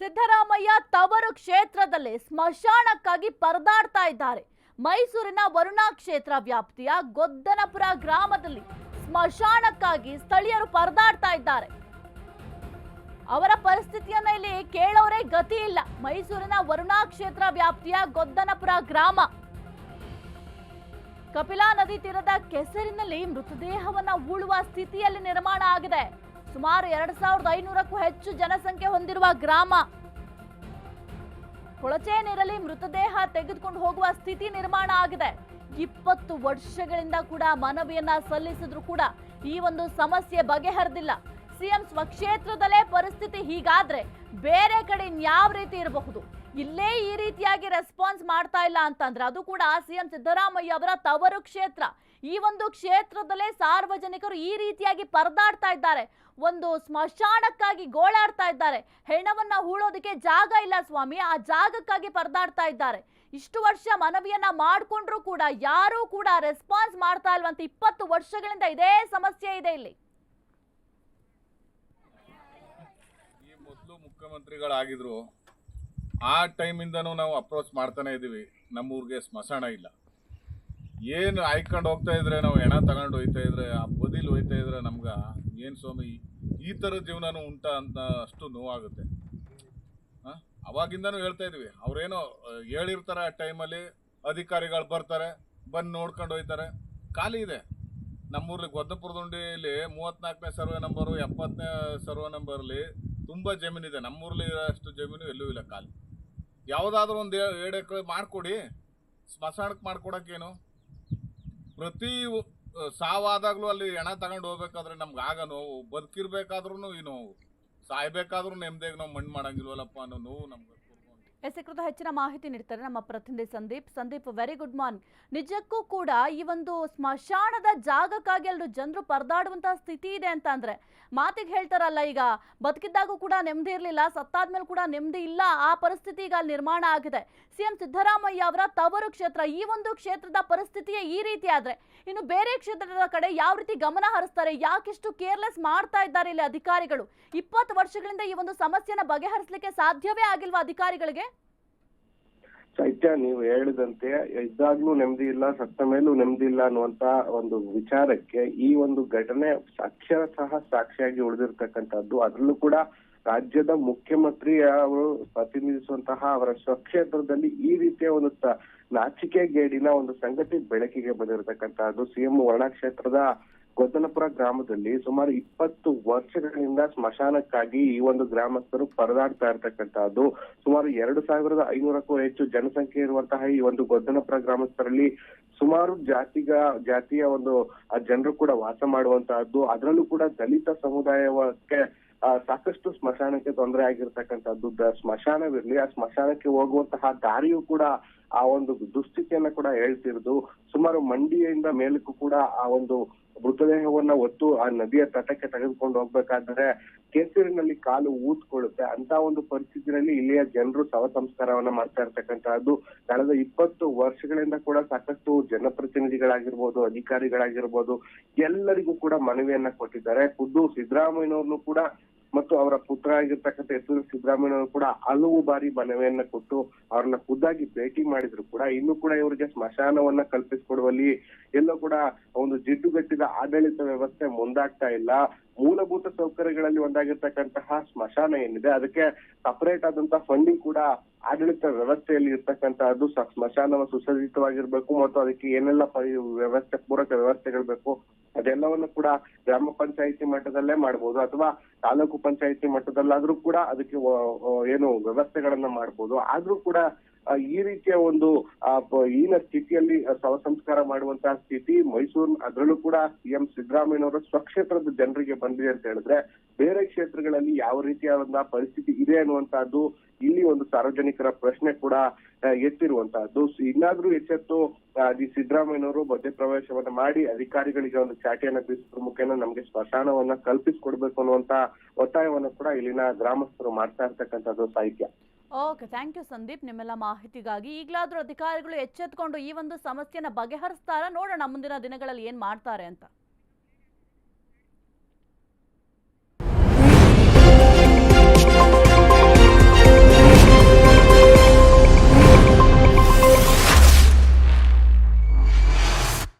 ಸಿದ್ದರಾಮಯ್ಯ ತವರು ಕ್ಷೇತ್ರದಲ್ಲಿ ಸ್ಮಶಾನಕ್ಕಾಗಿ ಪರದಾಡ್ತಾ ಇದ್ದಾರೆ. ಮೈಸೂರಿನ ವರುಣಾ ಕ್ಷೇತ್ರ ವ್ಯಾಪ್ತಿಯ ಗೊದ್ದನಪುರ ಗ್ರಾಮದಲ್ಲಿ ಸ್ಮಶಾನಕ್ಕಾಗಿ ಸ್ಥಳೀಯರು ಪರದಾಡ್ತಾ ಇದ್ದಾರೆ. ಅವರ ಪರಿಸ್ಥಿತಿಯನ್ನ ಇಲ್ಲಿ ಕೇಳೋರೇ ಗತಿ ಇಲ್ಲ. ಮೈಸೂರಿನ ವರುಣಾ ಕ್ಷೇತ್ರ ವ್ಯಾಪ್ತಿಯ ಗೊದ್ದನಪುರ ಗ್ರಾಮ. ಕಪಿಲಾ ನದಿ ತೀರದ ಕೆಸರಿನಲ್ಲಿ ಮೃತದೇಹವನ್ನ ಉಳುವ ಸ್ಥಿತಿಯಲ್ಲಿ ನಿರ್ಮಾಣ ಆಗಿದೆ. ಸುಮಾರು ಎರಡ್ ಸಾವಿರದ ಐನೂರಕ್ಕೂ ಹೆಚ್ಚು ಜನಸಂಖ್ಯೆ ಹೊಂದಿರುವ ಗ್ರಾಮ. ಕೊಳಚೆ ನೀರಲ್ಲಿ ಮೃತದೇಹ ತೆಗೆದುಕೊಂಡು ಹೋಗುವ ಸ್ಥಿತಿ ನಿರ್ಮಾಣ ಆಗಿದೆ. ಇಪ್ಪತ್ತು ವರ್ಷಗಳಿಂದ ಕೂಡ ಮನವಿಯನ್ನ ಸಲ್ಲಿಸಿದ್ರು ಕೂಡ ಈ ಒಂದು ಸಮಸ್ಯೆ ಬಗೆಹರಿದಿಲ್ಲ. ಸಿಎಂ ಸ್ವಕ್ಷೇತ್ರದಲ್ಲೇ ಪರಿಸ್ಥಿತಿ ಹೀಗಾದ್ರೆ ಬೇರೆ ಕಡೆ ಯಾವ ರೀತಿ ಇರಬಹುದು? ಇಲ್ಲೇ ಈ ರೀತಿಯಾಗಿ ರೆಸ್ಪಾನ್ಸ್ ಮಾಡ್ತಾ ಇಲ್ಲ ಅಂತಂದ್ರೆ ಅದು ಕೂಡ ಸಿಎಂ ಸಿದ್ದರಾಮಯ್ಯ ಅವರ ತವರು ಕ್ಷೇತ್ರ. ಈ ಒಂದು ಕ್ಷೇತ್ರದಲ್ಲೇ ಸಾರ್ವಜನಿಕರು ಈ ರೀತಿಯಾಗಿ ಪರದಾಡ್ತಾ ಇದ್ದಾರೆ. ಒಂದು ಸ್ಮಶಾನಕ್ಕಾಗಿ ಗೋಳಾಡ್ತಾ ಇದ್ದಾರೆ. ಹೆಣವನ್ನ ಹೂಳೋದಕ್ಕೆ ಜಾಗ ಇಲ್ಲ ಸ್ವಾಮಿ, ಆ ಜಾಗಕ್ಕಾಗಿ ಪರದಾಡ್ತಾ ಇದ್ದಾರೆ. ಇಷ್ಟು ವರ್ಷ ಮನವಿಯನ್ನ ಮಾಡಿಕೊಂಡ್ರೂ ಕೂಡ ಯಾರೂ ಕೂಡ ರೆಸ್ಪಾನ್ಸ್ ಮಾಡ್ತಾ ಇಲ್ವಂತ. ಇಪ್ಪತ್ತು ವರ್ಷಗಳಿಂದ ಇದೇ ಸಮಸ್ಯೆ ಇದೆ ಇಲ್ಲಿ. ಮೊದಲು ಮುಖ್ಯಮಂತ್ರಿಗಳಾಗಿದ್ರು ಆ ಟೈಮಿಂದನೂ ನಾವು ಅಪ್ರೋಚ್ ಮಾಡ್ತಾನೆ ಇದ್ದೀವಿ ನಮ್ಮೂರಿಗೆ ಸ್ಮಶಾನ ಇಲ್ಲ. ಏನು ಆಯ್ಕೊಂಡು ಹೋಗ್ತಾ ಇದ್ರೆ ನಾವು ಹೆಣ ತಗೊಂಡು ಹೋಯ್ತಾ ಇದ್ರೆ, ಆ ಬದಿಲಿ ಹೋಯ್ತಾ ಇದ್ರೆ ನಮ್ಗೆ ಏನು ಸ್ವಾಮಿ, ಈ ಥರ ಜೀವನನೂ ಉಂಟ ಅಂತ ಅಷ್ಟು ನೋವಾಗುತ್ತೆ? ಅವಾಗಿಂದನೂ ಹೇಳ್ತಾ ಇದ್ವಿ. ಅವ್ರೇನೋ ಹೇಳಿರ್ತಾರೆ ಆ ಟೈಮಲ್ಲಿ, ಅಧಿಕಾರಿಗಳು ಬರ್ತಾರೆ, ಬಂದು ನೋಡ್ಕೊಂಡು ಹೋಯ್ತಾರೆ. ಖಾಲಿ ಇದೆ. ನಮ್ಮೂರಲ್ಲಿ ಗೊದ್ದಪುರದುಂಡಿಯಲ್ಲಿ ಮೂವತ್ನಾಲ್ಕನೇ ಸರ್ವೆ ನಂಬರು ಎಪ್ಪತ್ತನೇ ಸರ್ವೆ ನಂಬರಲ್ಲಿ ತುಂಬ ಜಮೀನಿದೆ. ನಮ್ಮೂರಲ್ಲಿ ಅಷ್ಟು ಜಮೀನು ಎಲ್ಲೂ ಇಲ್ಲ ಖಾಲಿ. ಯಾವುದಾದ್ರೂ ಒಂದು ಎರಡು ಎಕರೆ ಮಾಡಿಕೊಡಿ. ಸ್ಮಶಾನಕ್ಕೆ ಮಾಡ್ಕೊಡೋಕ್ಕೇನು? ಪ್ರತಿ ಸಾವಾದಾಗಲೂ ಅಲ್ಲಿ ಹೆಣ ತಗೊಂಡು ಹೋಗ್ಬೇಕಾದ್ರೆ ನಮ್ಗೆ ಆಗ ನೋವು. ಬದುಕಿರ್ಬೇಕಾದ್ರೂ ಈ ನೋವು. ಸಾಯ್ಬೇಕಾದ್ರೂ ನೆಮ್ಮದಿಯಾಗಿ ನಾವು ಮಣ್ಣು ಮಾಡಂಗಿಲ್ವಲ್ಲಪ್ಪ ಅನ್ನೋ ನೋವು ನಮ್ಗೆ ಕೂರ್ಕೊಂಡು ಎಸ್ ಕುರಿತು ಹೆಚ್ಚಿನ ಮಾಹಿತಿ ನೀಡ್ತಾರೆ ನಮ್ಮ ಪ್ರತಿನಿಧಿ Sandeep. Sandeep very good morning ನಿಜಕ್ಕೂ ಕೂಡ ಈ ಒಂದು ಸ್ಮಶಾನದ ಜಾಗಕ್ಕಾಗಿ ಎಲ್ಲರೂ ಜನರು ಪರದಾಡುವಂತಹ ಸ್ಥಿತಿ ಇದೆ ಅಂತ ಅಂದ್ರೆ ಮಾತಿಗೆ ಹೇಳ್ತಾರಲ್ಲ ಈಗ, ಬದುಕಿದ್ದಾಗೂ ಕೂಡ ನೆಮ್ಮದಿ ಇರಲಿಲ್ಲ, ಸತ್ತಾದ್ಮೇಲೆ ಕೂಡ ನೆಮ್ಮದಿ ಇಲ್ಲ, ಆ ಪರಿಸ್ಥಿತಿ ಈಗ ನಿರ್ಮಾಣ ಆಗಿದೆ. ಸಿಎಂ ಸಿದ್ದರಾಮಯ್ಯ ಅವರ ತವರು ಕ್ಷೇತ್ರ, ಈ ಒಂದು ಕ್ಷೇತ್ರದ ಪರಿಸ್ಥಿತಿಯೇ ಈ ರೀತಿ ಆದ್ರೆ ಇನ್ನು ಬೇರೆ ಕ್ಷೇತ್ರದ ಕಡೆ ಯಾವ ರೀತಿ ಗಮನ ಹರಿಸ್ತಾರೆ, ಯಾಕೆಷ್ಟು ಕೇರ್ಲೆಸ್ ಮಾಡ್ತಾ ಇದ್ದಾರೆ ಇಲ್ಲಿ ಅಧಿಕಾರಿಗಳು? ಇಪ್ಪತ್ತು ವರ್ಷಗಳಿಂದ ಈ ಒಂದು ಸಮಸ್ಯೆನ ಬಗೆಹರಿಸಲಿಕ್ಕೆ ಸಾಧ್ಯವೇ ಆಗಿಲ್ವಾ ಅಧಿಕಾರಿಗಳಿಗೆ? ಸತ್ಯ, ನೀವು ಹೇಳಿದಂತೆ ಇದ್ದಾಗ್ಲೂ ನೆಮ್ಮದಿ ಇಲ್ಲ, ಸತ್ತ ಮೇಲೂ ನೆಮ್ಮದಿ ಇಲ್ಲ ಅನ್ನುವಂತ ಒಂದು ವಿಚಾರಕ್ಕೆ ಈ ಒಂದು ಘಟನೆ ಅಕ್ಷರಶಃ ಸಾಕ್ಷಿಯಾಗಿ ಉಳಿದಿರ್ತಕ್ಕಂಥದ್ದು. ಅದರಲ್ಲೂ ಕೂಡ ರಾಜ್ಯದ ಮುಖ್ಯಮಂತ್ರಿ ಅವರು ಪ್ರತಿನಿಧಿಸುವಂತಹ ಅವರ ಸ್ವಕ್ಷೇತ್ರದಲ್ಲಿ ಈ ರೀತಿಯ ಒಂದು ನಾಚಿಕೆ ನಾಚಿಕೆಗೇಡಿನ ಒಂದು ಸಂಗತಿ ಬೆಳಕಿಗೆ ಬಂದಿರತಕ್ಕಂತಹದ್ದು ಸಿಎಂ ವರ್ಣ ಕ್ಷೇತ್ರದ ಗೊದ್ದನಪುರ ಗ್ರಾಮದಲ್ಲಿ ಸುಮಾರು ಇಪ್ಪತ್ತು ವರ್ಷಗಳಿಂದ ಸ್ಮಶಾನಕ್ಕಾಗಿ ಈ ಒಂದು ಗ್ರಾಮಸ್ಥರು ಪರದಾಡ್ತಾ ಇರ್ತಕ್ಕಂತಹದ್ದು. ಸುಮಾರು ಎರಡು ಸಾವಿರದ ಐನೂರಕ್ಕೂ ಹೆಚ್ಚು ಜನಸಂಖ್ಯೆ ಇರುವಂತಹ ಈ ಒಂದು ಗೊದ್ದಲಪುರ ಗ್ರಾಮಸ್ಥರಲ್ಲಿ ಸುಮಾರು ಜಾತಿಗ ಜಾತಿಯ ಒಂದು ಜನರು ಕೂಡ ವಾಸ ಮಾಡುವಂತಹದ್ದು. ಅದರಲ್ಲೂ ಕೂಡ ದಲಿತ ಸಮುದಾಯಕ್ಕೆ ಆ, ಸಾಕಷ್ಟು ಸ್ಮಶಾನಕ್ಕೆ ತೊಂದರೆ ಆಗಿರ್ತಕ್ಕಂಥದ್ದು ಸ್ಮಶಾನವಿರ್ಲಿ ಆ ಸ್ಮಶಾನಕ್ಕೆ ಹೋಗುವಂತಹ ದಾರಿಯೂ ಕೂಡ ಆ ಒಂದು ದುಸ್ಥಿತಿಯನ್ನ ಕೂಡ ಹೇಳ್ತಿರೋದು. ಸುಮಾರು ಮಂಡಿಯಿಂದ ಮೇಲಕ್ಕೂ ಕೂಡ ಆ ಒಂದು ಮೃತದೇಹವನ್ನ ಒತ್ತು ಆ ನದಿಯ ತಟಕ್ಕೆ ತೆಗೆದುಕೊಂಡು ಹೋಗ್ಬೇಕಾದ್ರೆ ಕೆಸರಿನಲ್ಲಿ ಕಾಲು ಊದ್ಕೊಳ್ಳುತ್ತೆ. ಅಂತ ಒಂದು ಪರಿಸ್ಥಿತಿಯಲ್ಲಿ ಇಲ್ಲಿಯ ಜನರು ಶವ ಸಂಸ್ಕಾರವನ್ನ ಮಾಡ್ತಾ ಇರ್ತಕ್ಕಂತಹದ್ದು ಕಳೆದ ಇಪ್ಪತ್ತು ವರ್ಷಗಳಿಂದ ಕೂಡ ಸಾಕಷ್ಟು ಜನಪ್ರತಿನಿಧಿಗಳಾಗಿರ್ಬೋದು, ಅಧಿಕಾರಿಗಳಾಗಿರ್ಬೋದು, ಎಲ್ಲರಿಗೂ ಕೂಡ ಮನವಿಯನ್ನ ಕೊಟ್ಟಿದ್ದಾರೆ. ಖುದ್ದು ಸಿದ್ದರಾಮಯ್ಯನವ್ರನ್ನು ಕೂಡ ಮತ್ತು ಅವರ ಪುತ್ರ ಆಗಿರ್ತಕ್ಕಂಥ ಎಸ್ ಸಿದ್ದರಾಮಯ್ಯ ಕೂಡ ಹಲವು ಬಾರಿ ಮನವಿಯನ್ನ ಕೊಟ್ಟು ಅವ್ರನ್ನ ಖುದ್ದಾಗಿ ಭೇಟಿ ಮಾಡಿದ್ರು ಕೂಡ. ಇನ್ನು ಕೂಡ ಇವರಿಗೆ ಸ್ಮಶಾನವನ್ನ ಕಲ್ಪಿಸಿಕೊಡುವಲ್ಲಿ ಎಲ್ಲೋ ಕೂಡ ಒಂದು ಜಿಡ್ಡುಗಟ್ಟಿದ ಆಡಳಿತ ವ್ಯವಸ್ಥೆ ಮುಂದಾಗ್ತಾ ಇಲ್ಲ. ಮೂಲಭೂತ ಸೌಕರ್ಯಗಳಲ್ಲಿ ಒಂದಾಗಿರ್ತಕ್ಕಂತಹ ಸ್ಮಶಾನ ಏನಿದೆ, ಅದಕ್ಕೆ ಸಪರೇಟ್ ಆದಂತಹ ಫಂಡಿಂಗ್ ಕೂಡ ಆಡಳಿತ ವ್ಯವಸ್ಥೆಯಲ್ಲಿ ಇರ್ತಕ್ಕಂತಹದ್ದು ಸ್ಮಶಾನವ ಸುಸಜ್ಜಿತವಾಗಿರ್ಬೇಕು ಮತ್ತು ಅದಕ್ಕೆ ಏನೆಲ್ಲ ಪರಿ ವ್ಯವಸ್ಥೆ, ಪೂರಕ ವ್ಯವಸ್ಥೆಗಳು ಬೇಕು ಅದೆಲ್ಲವನ್ನು ಕೂಡ ಗ್ರಾಮ ಪಂಚಾಯಿತಿ ಮಟ್ಟದಲ್ಲೇ ಮಾಡಬಹುದು ಅಥವಾ ತಾಲೂಕು ಪಂಚಾಯಿತಿ ಮಟ್ಟದಲ್ಲಾದ್ರೂ ಕೂಡ ಅದಕ್ಕೆ ಏನು ವ್ಯವಸ್ಥೆಗಳನ್ನ ಮಾಡಬಹುದು ಆದ್ರೂ ಕೂಡ ಈ ರೀತಿಯ ಒಂದು ಈನ ಸ್ಥಿತಿಯಲ್ಲಿ ಶವ ಸಂಸ್ಕಾರ ಮಾಡುವಂತಹ ಸ್ಥಿತಿ ಮೈಸೂರು ಅದರಲ್ಲೂ ಕೂಡ ಸಿಎಂ ಸಿದ್ದರಾಮಯ್ಯನವರ ಸ್ವಕ್ಷೇತ್ರದ ಜನರಿಗೆ ಬಂದಿದೆ ಅಂತ ಹೇಳಿದ್ರೆ, ಬೇರೆ ಕ್ಷೇತ್ರಗಳಲ್ಲಿ ಯಾವ ರೀತಿಯಾದಂತಹ ಪರಿಸ್ಥಿತಿ ಇದೆ ಅನ್ನುವಂತಹದ್ದು ಇಲ್ಲಿ ಒಂದು ಸಾರ್ವಜನಿಕರ ಪ್ರಶ್ನೆ ಕೂಡ ಎತ್ತಿರುವಂತಹದ್ದು. ಇನ್ನಾದ್ರೂ ಎಚ್ಚೆತ್ತು ಸಿದ್ದರಾಮಯ್ಯನವರು ಮಧ್ಯಪ್ರವೇಶವನ್ನ ಮಾಡಿ, ಅಧಿಕಾರಿಗಳಿಗೆ ಒಂದು ಚಾಟಿಯನ್ನ ತಿಳಿಸಿದ್ರ ಮುಖೇನ ನಮ್ಗೆ ಸ್ಮಶಾನವನ್ನ ಕಲ್ಪಿಸಿಕೊಡ್ಬೇಕು ಅನ್ನುವಂತ ಒತ್ತಾಯವನ್ನ ಕೂಡ ಇಲ್ಲಿನ ಗ್ರಾಮಸ್ಥರು ಮಾಡ್ತಾ ಇರ್ತಕ್ಕಂಥದ್ದು ಸಾಹಿತ್ಯ. ಓಕೆ ಥ್ಯಾಂಕ್ ಯು ಸಂದೀಪ್ ನಿಮ್ಮೆಲ್ಲ ಮಾಹಿತಿಗಾಗಿ ಈಗಲಾದರೂ ಅಧಿಕಾರಿಗಳು ಎಚ್ಚೆತ್ಕೊಂಡು ಈ ಒಂದು ಸಮಸ್ಯೆನ ಬಗೆಹರಿಸ್ತಾರ ನೋಡೋಣ, ಮುಂದಿನ ದಿನಗಳಲ್ಲಿ ಏನು ಮಾಡ್ತಾರೆ ಅಂತ.